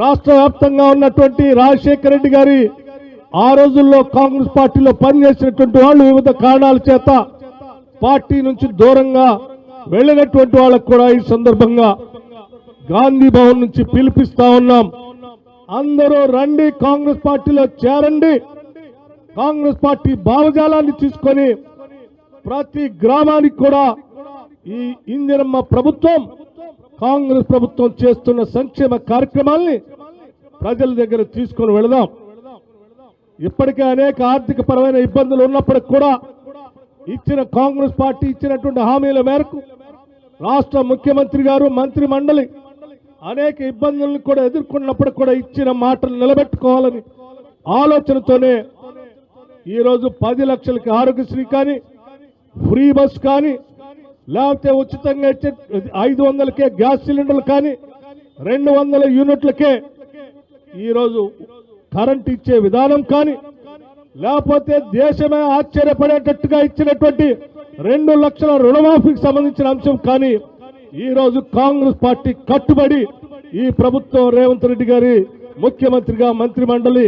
రాష్ట్ర వ్యాప్తంగా ఉన్నటువంటి రాజశేఖర రెడ్డి గారి ఆ రోజుల్లో కాంగ్రెస్ పార్టీలో పనిచేసినటువంటి వాళ్ళు వివిధ కారణాల చేత పార్టీ నుంచి దూరంగా వెళ్ళినటువంటి వాళ్ళకు కూడా ఈ సందర్భంగా గాంధీ భవన్ నుంచి పిలిపిస్తా ఉన్నాం. అందరూ రండి కాంగ్రెస్ పార్టీలో చేరండి. కాంగ్రెస్ పార్టీ భావజాలాన్ని తీసుకొని ప్రతి గ్రామానికి కూడా ఈ ఇందిరమ్మ ప్రభుత్వం కాంగ్రెస్ ప్రభుత్వం చేస్తున్న సంక్షేమ కార్యక్రమాల్ని ప్రజల దగ్గర తీసుకొని వెళదాం. ఇప్పటికే అనేక ఆర్థిక పరమైన ఇబ్బందులు ఉన్నప్పటికి కూడా ఇచ్చిన కాంగ్రెస్ పార్టీ ఇచ్చినటువంటి హామీల మేరకు రాష్ట్ర ముఖ్యమంత్రి గారు మంత్రి మండలి అనేక ఇబ్బందులను కూడా ఎదుర్కొన్నప్పుడు కూడా ఇచ్చిన మాటలు నిలబెట్టుకోవాలని ఆలోచనతోనే ఈరోజు పది లక్షలకి ఆరోగ్యశ్రీ కానీ ఫ్రీ బస్ కానీ లేకపోతే ఉచితంగా ఇచ్చే ఐదు వందలకే గ్యాస్ సిలిండర్లు కానీ రెండు వందల యూనిట్లకే ఈరోజు కరెంట్ ఇచ్చే విధానం కానీ లేకపోతే దేశమే ఆశ్చర్యపడేటట్టుగా ఇచ్చినటువంటి రెండు లక్షల రుణమాఫీకి సంబంధించిన అంశం కానీ ఈరోజు కాంగ్రెస్ పార్టీ కట్టుబడి ఈ ప్రభుత్వం రేవంత్ రెడ్డి గారి ముఖ్యమంత్రిగా మంత్రి మండలి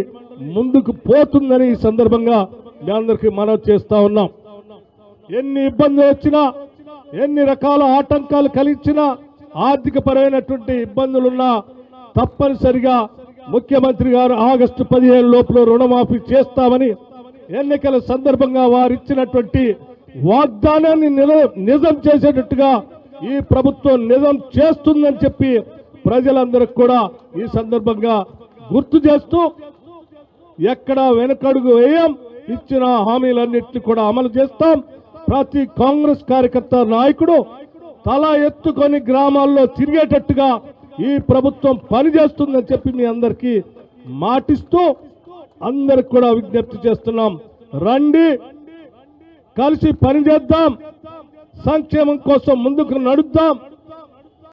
ముందుకు పోతుందని ఈ సందర్భంగా మీ అందరికీ మనవి చేస్తా ఉన్నాం. ఎన్ని ఇబ్బందులు వచ్చినా ఎన్ని రకాల ఆటంకాలు కలిగించినా ఆర్థిక పరమైనటువంటి ఇబ్బందులున్నా తప్పనిసరిగా ముఖ్యమంత్రి గారు ఆగస్టు పదిహేను లోపల రుణమాఫీ చేస్తామని ఎన్నికల సందర్భంగా వారు ఇచ్చినటువంటి వాగ్దానాన్ని నిల- నిజం చేసేటట్టుగా ఈ ప్రభుత్వం నిజం చేస్తుందని చెప్పి ప్రజలందరికి కూడా ఈ సందర్భంగా గుర్తు చేస్తూ ఎక్కడ వెనకడుగు వేయం ఇచ్చిన హామీలన్నింటినీ కూడా అమలు చేస్తాం. ప్రతి కాంగ్రెస్ కార్యకర్త నాయకుడు తల ఎత్తుకొని గ్రామాల్లో తిరిగేటట్టుగా ఈ ప్రభుత్వం పనిచేస్తుందని చెప్పి మీ అందరికీ మాటిస్తూ అందరికి కూడా విజ్ఞప్తి చేస్తున్నాం. రండి కలిసి పనిచేద్దాం సంక్షేమం కోసం ముందుకు నడుద్దాం.